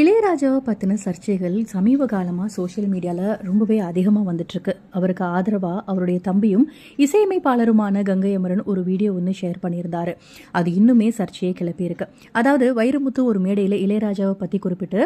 இளையராஜாவை பற்றின சர்ச்சைகள் சமீப காலமாக சோஷியல் மீடியாவில் ரொம்பவே அதிகமாக வந்துட்டுருக்கு. அவருக்கு ஆதரவாக அவருடைய தம்பியும் இசையமைப்பாளருமான கங்கை அமரன் ஒரு வீடியோ ஒன்று ஷேர் பண்ணியிருந்தாரு. அது இன்னுமே சர்ச்சையை கிளப்பியிருக்கு அதாவது வைரமுத்து ஒரு மேடையில் இளையராஜாவை பற்றி குறிப்பிட்டு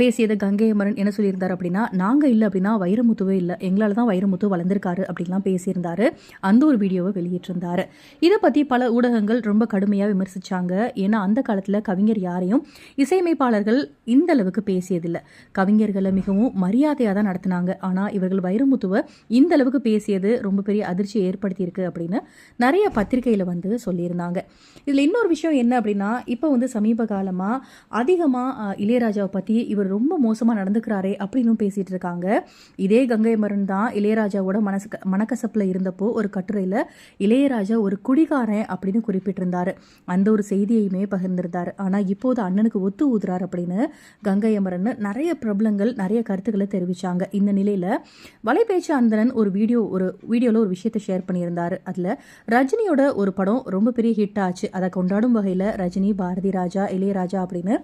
பேசியது கங்கை அமரன் என்ன சொல்லியிருந்தார் அப்படின்னா நாங்கள் இல்லை அப்படின்னா வைரமுத்துவே இல்லை. எங்களால் தான் வைரமுத்து வளர்ந்துருக்காரு அப்படின்லாம் பேசியிருந்தாரு. அந்த ஒரு வீடியோவை வெளியிட்டிருந்தார். இதை பற்றி பல ஊடகங்கள் ரொம்ப கடுமையாக விமர்சிச்சாங்க. ஏன்னா அந்த காலத்தில் கவிஞர் யாரையும் இசையமைப்பாளர்கள் இந்த அளவுக்கு பேசியதில்லை. கவிஞர்களை மிகவும் மரியாதையாக தான் நடத்தினாங்க. ஆனால் இவர்கள் வைரமுத்துவை இந்த அளவுக்கு பேசியது ரொம்ப பெரிய அதிர்ச்சியை ஏற்படுத்தியிருக்கு அப்படின்னு நிறைய பத்திரிகையில் வந்து சொல்லியிருந்தாங்க. இதில் இன்னொரு விஷயம் என்ன அப்படின்னா இப்போ வந்து சமீப காலமாக அதிகமாக இளையராஜாவை பற்றி இவர் ரொம்ப மோசமாக நடந்துக்கிறாரே அப்படின்னு பேசிகிட்டு இருக்காங்க. இதே கங்கை மருன் தான் இளையராஜாவோட மனசு மனக்கசப்பில் இருந்தப்போ ஒரு கட்டுரையில் இளையராஜா ஒரு குடிகாரன் அப்படின்னு குறிப்பிட்டிருந்தார். அந்த ஒரு செய்தியையுமே பகிர்ந்திருந்தார். ஆனால் இப்போது அண்ணனுக்கு ஒத்து ஊதுறார் அப்படின்னு கங்கை அமரன் நிறைய பிரபலங்கள் நிறைய கருத்துக்களை தெரிவித்தாங்க இந்த நிலையில் வலைபேச்சு அந்தனன் ஒரு வீடியோ ஒரு வீடியோவில் ஒரு விஷயத்தை ஷேர் பண்ணியிருந்தார். அதில் ரஜினியோட ஒரு படம் ரொம்ப பெரிய ஹிட் ஆச்சு. அதை கொண்டாடும் வகையில் ரஜினி பாரதி ராஜா இளையராஜா அப்படின்னு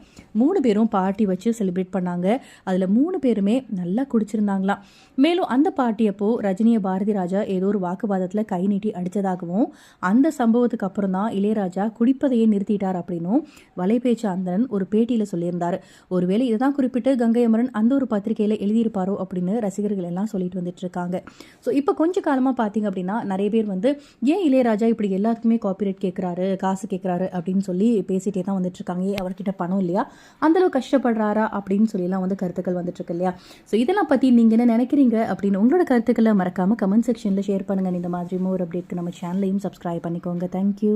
மூணு பேரும் பார்ட்டி வச்சு செலிப்ரேட் பண்ணாங்க. அதில் மூணு பேருமே நல்லா குடிச்சிருந்தாங்களாம். மேலும் அந்த பார்ட்டி அப்போ ரஜினியை பாரதி ராஜா ஏதோ ஒரு வாக்குவாதத்தில் கை நீட்டி அடித்ததாகவும் அந்த சம்பவத்துக்கு அப்புறம் தான் இளையராஜா குடிப்பதையே நிறுத்திட்டார் அப்படின்னும் வலைபேச்சு அந்தனன் ஒரு பேட்டியில் சொல்லியிருந்தார். ஒருவேளை இதை தான் குறிப்பிட்டு கங்கை அமரன் அந்த ஒரு பத்திரிகையில் எழுதியிருப்பாரோ அப்படின்னு ரசிகர்கள் எல்லாம் சொல்லிட்டு வந்துட்டு இருக்காங்க ஸோ இப்போ கொஞ்சம் காலமாக பார்த்தீங்க அப்படின்னா நிறைய பேர் வந்து ஏன் இளையராஜா இப்படி எல்லாத்துக்குமே காப்பிரைட் கேட்குறாரு காசு கேட்குறாரு அப்படின்னு சொல்லி பேசிட்டே தான் வந்துட்டு இருக்காங்க ஏன் அவர்கிட்ட பணம் இல்லையா? அந்த அளவு கஷ்டப்படுறாரா? அப்படின்னு சொல்லிலாம் வந்து கருத்துக்கள் வந்துட்டு இருக்கு இல்லையா? ஸோ இதெல்லாம் பற்றி நீங்கள் என்ன நினைக்கிறீங்க? அப்படின்னு உங்களோட கருத்துக்களை மறக்காம கமெண்ட் செக்ஷனில் ஷேர் பண்ணுங்க. இந்த மாதிரி மோர் அப்டேட்க்கு நம்ம சேனலையும் சப்ஸ்கிரைப் பண்ணிக்கோங்க. தேங்க்யூ